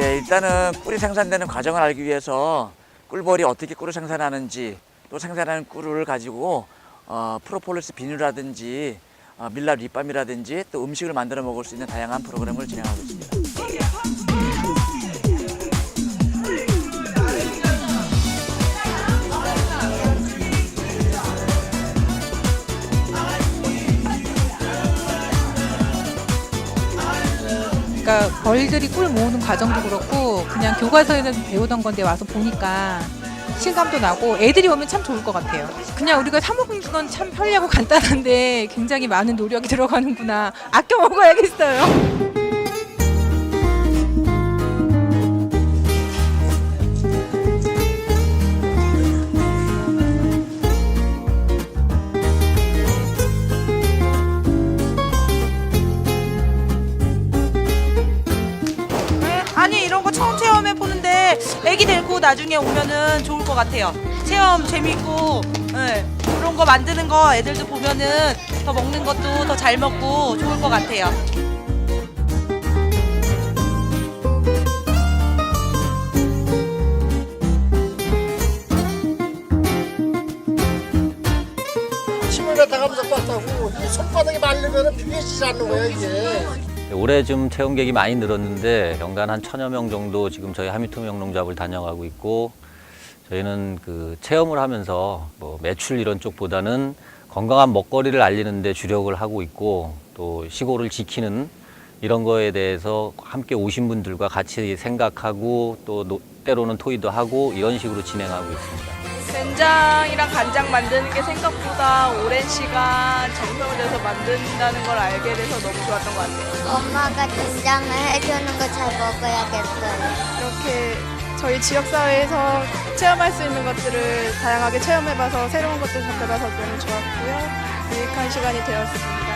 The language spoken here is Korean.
일단은 꿀이 생산되는 과정을 알기 위해서 꿀벌이 어떻게 꿀을 생산하는지 또 생산하는 꿀을 가지고 어, 프로폴리스 비누라든지 어, 밀랍 립밤이라든지 또 음식을 만들어 먹을 수 있는 다양한 프로그램을 진행하고 있습니다. 그러니까 벌들이 꿀 모으는 과정도 그렇고 그냥 교과서에서 배우던 건데 와서 보니까 실감도 나고 애들이 오면 참 좋을 것 같아요. 그냥 우리가 사 먹는 건 참 편리하고 간단한데 굉장히 많은 노력이 들어가는구나. 아껴 먹어야겠어요. 아니 이런 거 처음 체험해 보는데 애기 데리고 나중에 오면은 좋을 것 같아요. 체험 재밌고 네, 그런 거 만드는 거 애들도 보면은 더 먹는 것도 더 잘 먹고 좋을 것 같아요. 침을 껐다고 이 손바닥이 말리면 비벼지지 않는 거야 이게 올해 좀 체험객이 많이 늘었는데 연간 한 천여 명 정도 지금 저희 하미토 명농잡을 다녀가고 있고 저희는 그 체험을 하면서 뭐 매출 이런 쪽보다는 건강한 먹거리를 알리는 데 주력을 하고 있고 또 시골을 지키는 이런 거에 대해서 함께 오신 분들과 같이 생각하고 또 노- 때로는 토의도 하고 이런 식으로 진행하고 있습니다. 된장이랑 간장 만드는 게 생각보다 오랜 시간 정성을 들여서 만든다는 걸 알게 돼서 너무 좋았던 것 같아요. 엄마가 된장을 해주는 거 잘 먹어야겠어요. 이렇게 저희 지역사회에서 체험할 수 있는 것들을 다양하게 체험해봐서 새로운 것들 접해봐서 너무 좋았고요. 유익한 시간이 되었습니다.